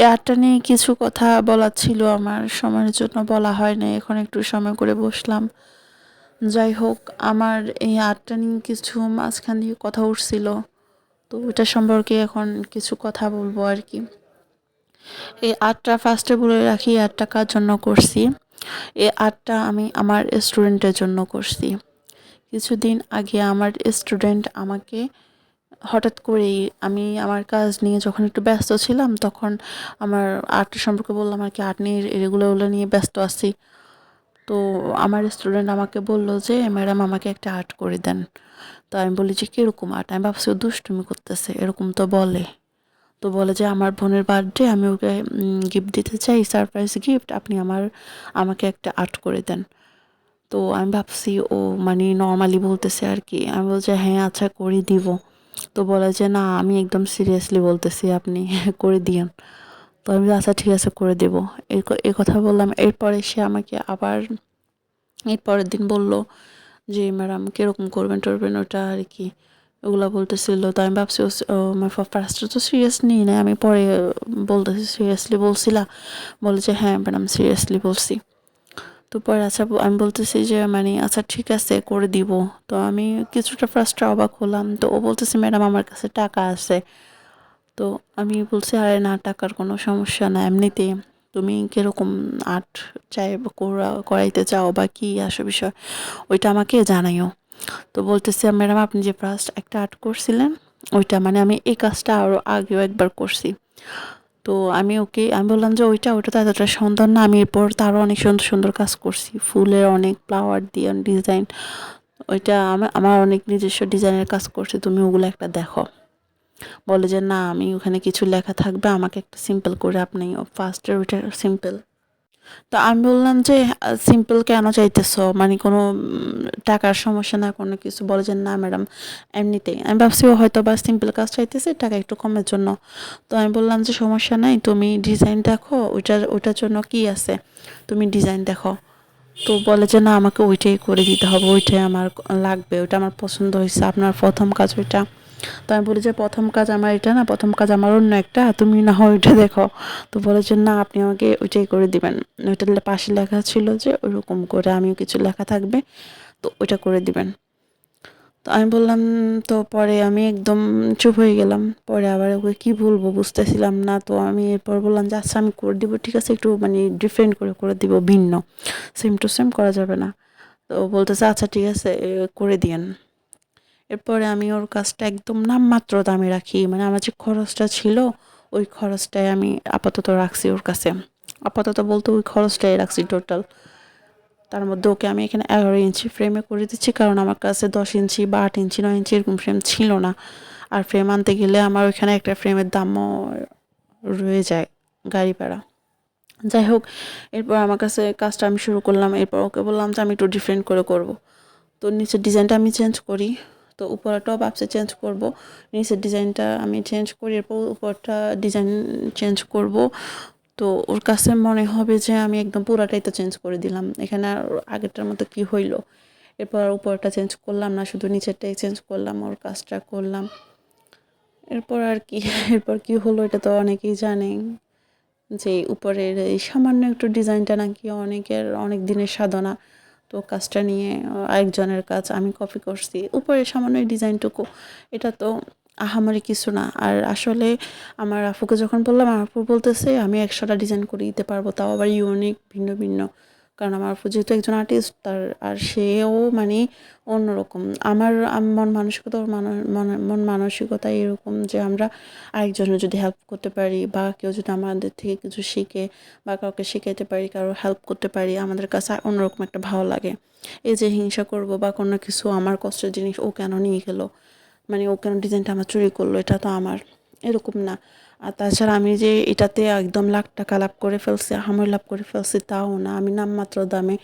এই নিয়ে কিছু কথা বলার ছিল আমার। সময়ের জন্য বলা হয় না এখন একটু সময় করে বসলাম। যাই হোক, আমার এই আর্টটা নিয়ে কিছু মাঝখান দিয়ে কথা উঠছিল। তো ওইটা সম্পর্কে এখন কিছু কথা বলব আর কি। এই আর্টটা ফার্স্টে বলে রাখি আর্টটা কার জন্য করছি? এই আর্টটা আমি আমার স্টুডেন্টের জন্য করছি। কিছুদিন আগে আমার স্টুডেন্ট আমাকে হঠাৎ করেই আমি আমার কাজ নিয়ে যখন একটু ব্যস্ত ছিলাম, তখন আমার আর্ট সম্পর্কে বললাম আর কি, আর্ট নিয়ে এগুলো ওগুলো নিয়ে ব্যস্ত আছি। তো আমার স্টুডেন্ট আমাকে বলল যে, ম্যাডাম, আমাকে একটা আর্ট করে দেন। তো আমি বলি যে, কীরকম আর্ট? আমি ভাবছি, ও দুষ্টুমি করতেছে, এরকম তো বলে। তো বলে যে, আমার বোনের বার্থডে আমি ওকে গিফট দিতে চাই সারপ্রাইজ গিফট আপনি আমার, আমাকে একটা আর্ট করে দেন। তো আমি ভাবছি, ও মানে নর্মালি বলতেছে আর কি। আমি বলছি হ্যাঁ আচ্ছা করে দিব। তো বলে যে, না, আমি একদম সিরিয়াসলি বলতেছি, আপনি করে দিয়েন। তো আমি আচ্ছা ঠিক আছে, করে দেব। এই কথা বললাম। এরপরে সে আমাকে আবার এর পরের দিন বলল যে, ম্যাডাম, কীরকম করবেন টরবেন ওটা আর কি? ওগুলো বলতেছিল। তো আমি ভাবছি ফার্স্টে তো সিরিয়াস নিই না আমি পরে বলতেছি সিরিয়াসলি বলছিলা? বলে যে হ্যাঁ ম্যাডাম সিরিয়াসলি বলছি। তো পরে আচ্ছা আমি বলতেছি যে মানে আচ্ছা ঠিক আছে, করে দিব। তো আমি কিছুটা ফার্স্টে অবাক হলাম। তো ও বলতেছে, ম্যাডাম, আমার কাছে টাকা আছে। তো আমি বলছি, আরে না, টাকার কোনো সমস্যা না। এমনিতে তুমি কীরকম আর্ট চাই করাইতে চাও বা কী আসো বিষয়, ওইটা আমাকে জানাইও। তো বলতেছি, ম্যাডাম, আপনি যে ফার্স্ট একটা আর্ট করছিলেন, ওইটা মানে আমি এই কাজটা আরও আগেও একবার করছি। তো আমি ওকে, আমি বললাম যে ওইটা ওইটা তো এতটা সুন্দর না। আমি এরপর তারও অনেক সুন্দর সুন্দর কাজ করছি। ফুলের অনেক ফ্লাওয়ার দিয়ে ডিজাইন ওইটা আমার অনেক নিজস্ব ডিজাইনের কাজ করছি, তুমি ওগুলো একটা দেখো। বলে যে না, আমি ওখানে কিছু লেখা থাকবে, আমাকে একটা সিম্পল করে আপনি ফার্স্টের ওইটা সিম্পল তো আমি বললাম যে সিম্পল কেন চাইতেছো? মানে কোনো টাকার সমস্যা না, কোনো কিছু? বলে যে, না ম্যাডাম এমনিতেই। আমি ভাবছি ও হয়তো বা সিম্পল কাজ চাইতেছে, টাকা একটু কমের জন্য। তো আমি বললাম যে, সমস্যা নাই, তুমি ডিজাইন দেখো, ওইটার ওইটার জন্য কি আছে? তুমি ডিজাইন দেখো। তো বলে যে, না, আমাকে ওইটাই করে দিতে হবে, ওইটাই আমার লাগবে, ওইটা আমার পছন্দ হয়েছে, আপনার প্রথম কাজ ওইটা। তো আমি বলি যে প্রথম কাজ আমার এটা না, প্রথম কাজ আমার অন্য একটা, তুমি না হয় ওইটা দেখো। তো বলে যে না, আপনি আমাকে ওইটাই করে দিবেন। ওইটার পাশে লেখা ছিল যে, ওইরকম করে আমিও কিছু লেখা থাকবে, তো ওইটা করে দিবেন। তো আমি বললাম, তো পরে আমি একদম চুপ হয়ে গেলাম। পরে আবার ওকে কী বলব বুঝতেছিলাম না, তো আমি এরপর বললাম যে আচ্ছা আমি করে দিব, ঠিক আছে, একটু মানে ডিফারেন্ট করে করে দিব, ভিন্ন। সেম টু সেম করা যাবে না। তো বলতেছে আচ্ছা ঠিক আছে করে দিয়েন। এরপরে আমি ওর কাজটা একদম নামমাত্র দামে রাখি। মানে আমার যে খরচটা ছিল, ওই খরচটাই আমি আপাতত রাখছি ওর কাছে। আপাতত বলতে ওই খরচটাই রাখছি টোটাল তার মধ্যে ওকে আমি এখানে এগারো ইঞ্চি ফ্রেমে করে দিচ্ছি, কারণ আমার কাছে দশ ইঞ্চি বা আট ইঞ্চি, নয় ইঞ্চি এরকম ফ্রেম ছিল না। আর ফ্রেম আনতে গেলে আমার ওইখানে একটা ফ্রেমের দামও রয়ে যায় গাড়ি ভাড়া। যাই হোক, এরপর আমার কাছে কাজটা আমি শুরু করলাম। এরপর ওকে বললাম যে আমি একটু ডিফারেন্ট করে করব। তো নিচের ডিজাইনটা আমি চেঞ্জ করি। তো উপরটাও ভাবছি চেঞ্জ করব। নিচের ডিজাইনটা আমি চেঞ্জ করি, এরপর উপরটা ডিজাইন চেঞ্জ করব। তো ওর কাছে মনে হবে যে আমি একদম পুরাটাই তো চেঞ্জ করে দিলাম। এখানে আর আগেরটার মতো কি হইল? এরপর উপরটা চেঞ্জ করলাম না, শুধু নিচেরটাই চেঞ্জ করলাম, ওর কাজটা করলাম। এরপর আর কি, এরপর কি হলো এটা তো অনেকেই জানে। যে উপরের এই সামান্য একটু ডিজাইনটা নাকি অনেকের অনেক দিনের সাধনা। তো কাজটা নিয়ে আরেকজনের কাজ আমি কপি করছি। উপরে সামান্য ডিজাইনটুকু, এটা তো আহামারি কিছু না। আর আসলে আমার আফুকে যখন বললাম, আমার আপু বলতেছে, আমি একশোটা ডিজাইন করে দিতে পারব, তাও আবার ইউনিক ভিন্ন ভিন্ন। কারণ আমার যেহেতু একজন আর্টিস্ট তার, আর সেও মানে অন্যরকম। আমার মন মানসিকতা, ওর মন মানসিকতা এরকম যে আমরা আরেকজনের যদি হেল্প করতে পারি বা কেউ যদি আমাদের থেকে কিছু শিখে বা কাউকে শেখাইতে পারি কারও হেল্প করতে পারি, আমাদের কাছে অন্যরকম একটা ভালো লাগে। এই যে হিংসা করব বা কোনো কিছু, আমার কষ্টের জিনিস ও কেন নিয়ে গেলো? মানে ও কেন ডিজাইনটা আমার চুরি করল? এটা তো আমার। এরকম না। আর তাছাড়া আমি যে এটাতে একদম লাখ টাকা লাভ করে ফেলছি হামর লাভ করে ফেলছি, তাও না। আমি নামমাত্র দামে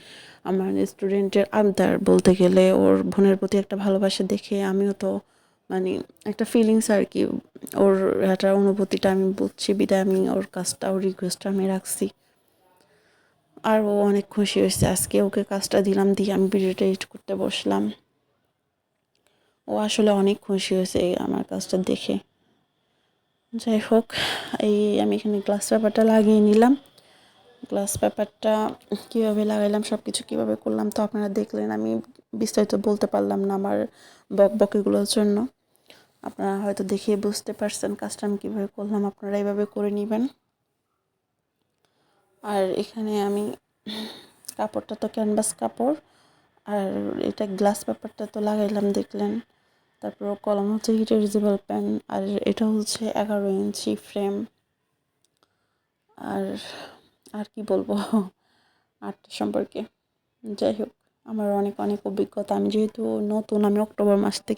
আমার স্টুডেন্টের আবদার বলতে গেলে ওর বোনের প্রতি একটা ভালোবাসা দেখে আমিও তো মানে একটা ফিলিংস আর কি, ওর একটা অনুভূতিটা আমি বুঝছি, বিদায় আমি ওর কাজটা, ওর রিকোয়েস্টটা আমি রাখছি। আর ও অনেক খুশি হয়েছে। আজকে ওকে কাজটা দিলাম, দিয়ে আমি ভিডিওটা এডিট করতে বসলাম। ও আসলে অনেক খুশি হয়েছে আমার কাজটা দেখে। যাই হোক, এই আমি এখানে গ্লাস পেপারটা লাগিয়ে নিলাম। গ্লাস পেপারটা কীভাবে লাগাইলাম সব কিছু কীভাবে করলাম, তো আপনারা দেখলেন, আমি বিস্তারিত বলতে পারলাম না আমার বক বকিগুলোর জন্য। আপনারা হয়তো দেখিয়ে বুঝতে পারছেন কাজটা আমি কীভাবে করলাম, আপনারা এইভাবে করে নেবেন। আর এখানে আমি কাপড়টা তো ক্যানভাস কাপড়, আর এটা গ্লাস পেপারটা তো লাগাইলাম, দেখলেন। তারপর কলম হচ্ছে হিট রিজেবল পেন আর এটা হচ্ছে এগারো ইঞ্চি ফ্রেম। আর আর কি বলব? আর্ট সম্পর্কে। যাই হোক, আমার অনেক অনেক অভিজ্ঞতা। আমি যেহেতু নতুন, আমি অক্টোবর মাস থেকে